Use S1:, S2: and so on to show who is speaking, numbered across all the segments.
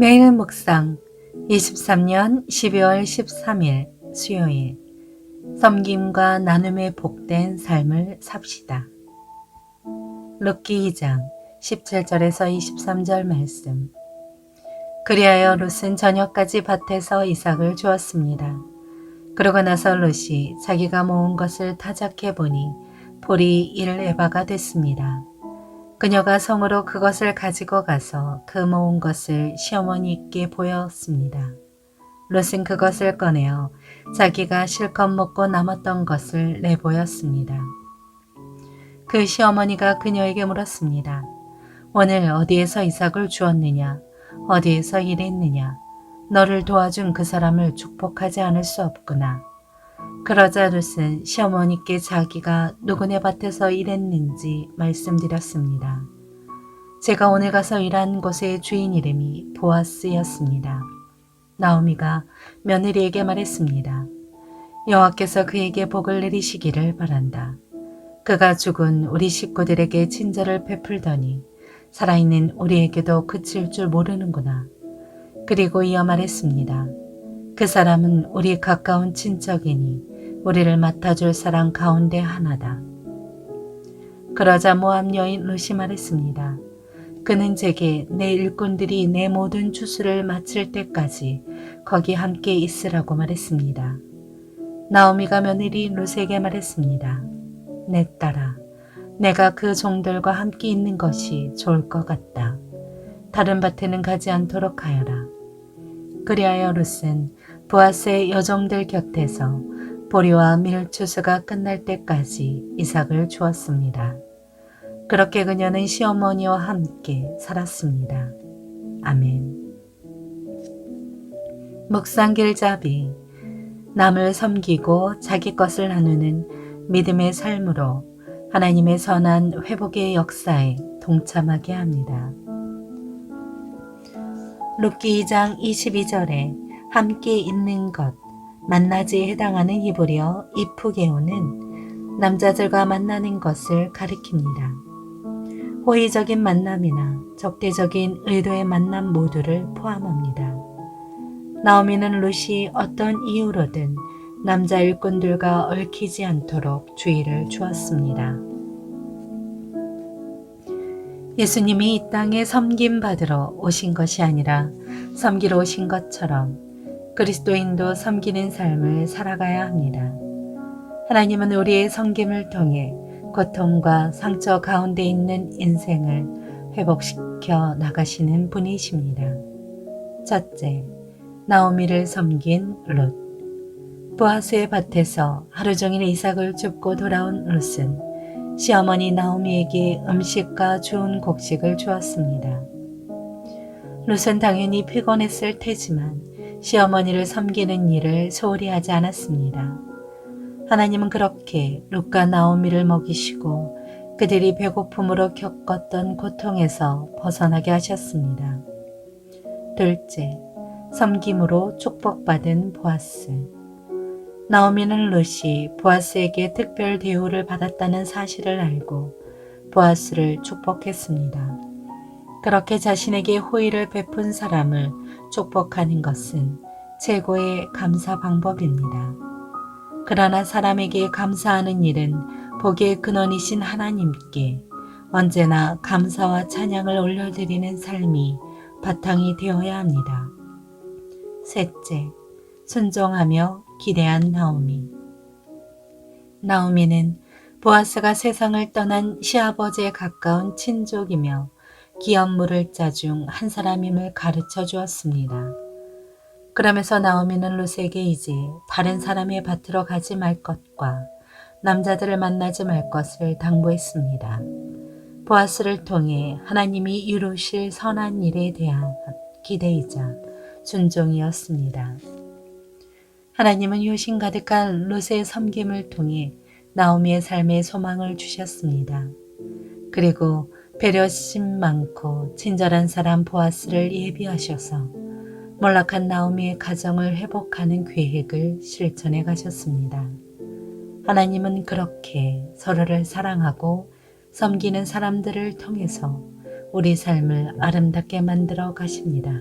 S1: 매일 묵상 23년 12월 13일 수요일 섬김과 나눔의 복된 삶을 삽시다. 룻기 2장 17절에서 23절 말씀 그리하여 룻은 저녁까지 밭에서 이삭을 주었습니다. 그러고 나서 룻이 자기가 모은 것을 타작해 보니 볼이 1에바가 됐습니다. 그녀가 성으로 그것을 가지고 가서 그 모은 것을 시어머니께 보였습니다. 롯은 그것을 꺼내어 자기가 실컷 먹고 남았던 것을 내보였습니다. 그 시어머니가 그녀에게 물었습니다. 오늘 어디에서 이삭을 주었느냐? 어디에서 일했느냐? 너를 도와준 그 사람을 축복하지 않을 수 없구나. 그러자 룻은 시어머니께 자기가 누구네 밭에서 일했는지 말씀드렸습니다. 제가 오늘 가서 일한 곳의 주인 이름이 보아스였습니다. 나오미가 며느리에게 말했습니다. 여호와께서 그에게 복을 내리시기를 바란다. 그가 죽은 우리 식구들에게 친절을 베풀더니 살아있는 우리에게도 그칠 줄 모르는구나. 그리고 이어 말했습니다. 그 사람은 우리 가까운 친척이니 우리를 맡아줄 사람 가운데 하나다. 그러자 모함 여인 루시 말했습니다. 그는 제게 내 일꾼들이 내 모든 추수를 마칠 때까지 거기 함께 있으라고 말했습니다. 나오미가 며느리 루세에게 말했습니다. 내 딸아, 내가 그 종들과 함께 있는 것이 좋을 것 같다. 다른 밭에는 가지 않도록 하여라. 그리하여 룻은 보아스의 여종들 곁에서 보리와 밀추수가 끝날 때까지 이삭을 주었습니다. 그렇게 그녀는 시어머니와 함께 살았습니다. 아멘. 묵상길잡이 남을 섬기고 자기 것을 나누는 믿음의 삶으로 하나님의 선한 회복의 역사에 동참하게 합니다. 룻기 2장 22절에 함께 있는 것, 만나지에 해당하는 히브리어 이프게오는 남자들과 만나는 것을 가리킵니다. 호의적인 만남이나 적대적인 의도의 만남 모두를 포함합니다. 나오미는 룻이 어떤 이유로든 남자 일꾼들과 얽히지 않도록 주의를 주었습니다. 예수님이 이 땅에 섬김 받으러 오신 것이 아니라 섬기러 오신 것처럼 그리스도인도 섬기는 삶을 살아가야 합니다. 하나님은 우리의 섬김을 통해 고통과 상처 가운데 있는 인생을 회복시켜 나가시는 분이십니다. 첫째, 나오미를 섬긴 룻. 보아스의 밭에서 하루 종일 이삭을 줍고 돌아온 룻은 시어머니 나오미에게 음식과 좋은 곡식을 주었습니다. 룻은 당연히 피곤했을 테지만 시어머니를 섬기는 일을 소홀히 하지 않았습니다. 하나님은 그렇게 룻과 나오미를 먹이시고 그들이 배고픔으로 겪었던 고통에서 벗어나게 하셨습니다. 둘째, 섬김으로 축복받은 보아스. 나오미는 룻이 보아스에게 특별 대우를 받았다는 사실을 알고 보아스를 축복했습니다. 그렇게 자신에게 호의를 베푼 사람을 축복하는 것은 최고의 감사 방법입니다. 그러나 사람에게 감사하는 일은 복의 근원이신 하나님께 언제나 감사와 찬양을 올려드리는 삶이 바탕이 되어야 합니다. 셋째, 순종하며 기대한 나오미. 나오미는 보아스가 세상을 떠난 시아버지에 가까운 친족이며 기업물을 자 중 한 사람임을 가르쳐 주었습니다. 그러면서 나오미는 루세에게 이제 다른 사람의 밭으로 가지 말 것과 남자들을 만나지 말 것을 당부했습니다. 보아스를 통해 하나님이 이루실 선한 일에 대한 기대이자 순종이었습니다. 하나님은 효신 가득한 롯의 섬김을 통해 나오미의 삶에 소망을 주셨습니다. 그리고 배려심 많고 친절한 사람 보아스를 예비하셔서 몰락한 나오미의 가정을 회복하는 계획을 실천해 가셨습니다. 하나님은 그렇게 서로를 사랑하고 섬기는 사람들을 통해서 우리 삶을 아름답게 만들어 가십니다.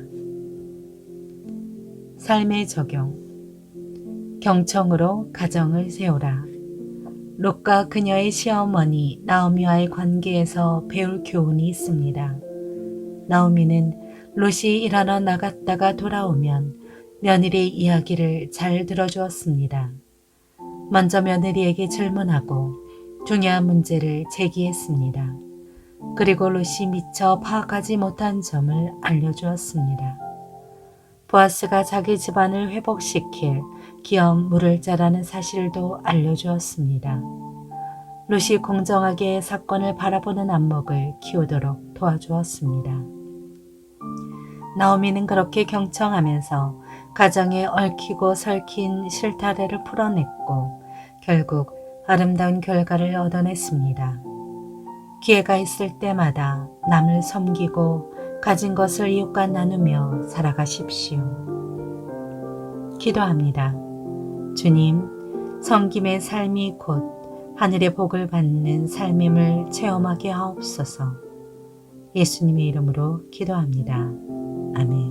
S1: 삶의 적용. 경청으로 가정을 세우라. 롯과 그녀의 시어머니 나오미와의 관계에서 배울 교훈이 있습니다. 나오미는 롯이 일하러 나갔다가 돌아오면 며느리의 이야기를 잘 들어주었습니다. 먼저 며느리에게 질문하고 중요한 문제를 제기했습니다. 그리고 롯이 미처 파악하지 못한 점을 알려주었습니다. 보아스가 자기 집안을 회복시킬 기업 물을 자라는 사실도 알려주었습니다. 롯이 공정하게 사건을 바라보는 안목을 키우도록 도와주었습니다. 나오미는 그렇게 경청하면서 가정에 얽히고 설킨 실타래를 풀어냈고 결국 아름다운 결과를 얻어냈습니다. 기회가 있을 때마다 남을 섬기고 가진 것을 이웃과 나누며 살아가십시오. 기도합니다. 주님, 성김의 삶이 곧 하늘의 복을 받는 삶임을 체험하게 하옵소서. 예수님의 이름으로 기도합니다. 아멘.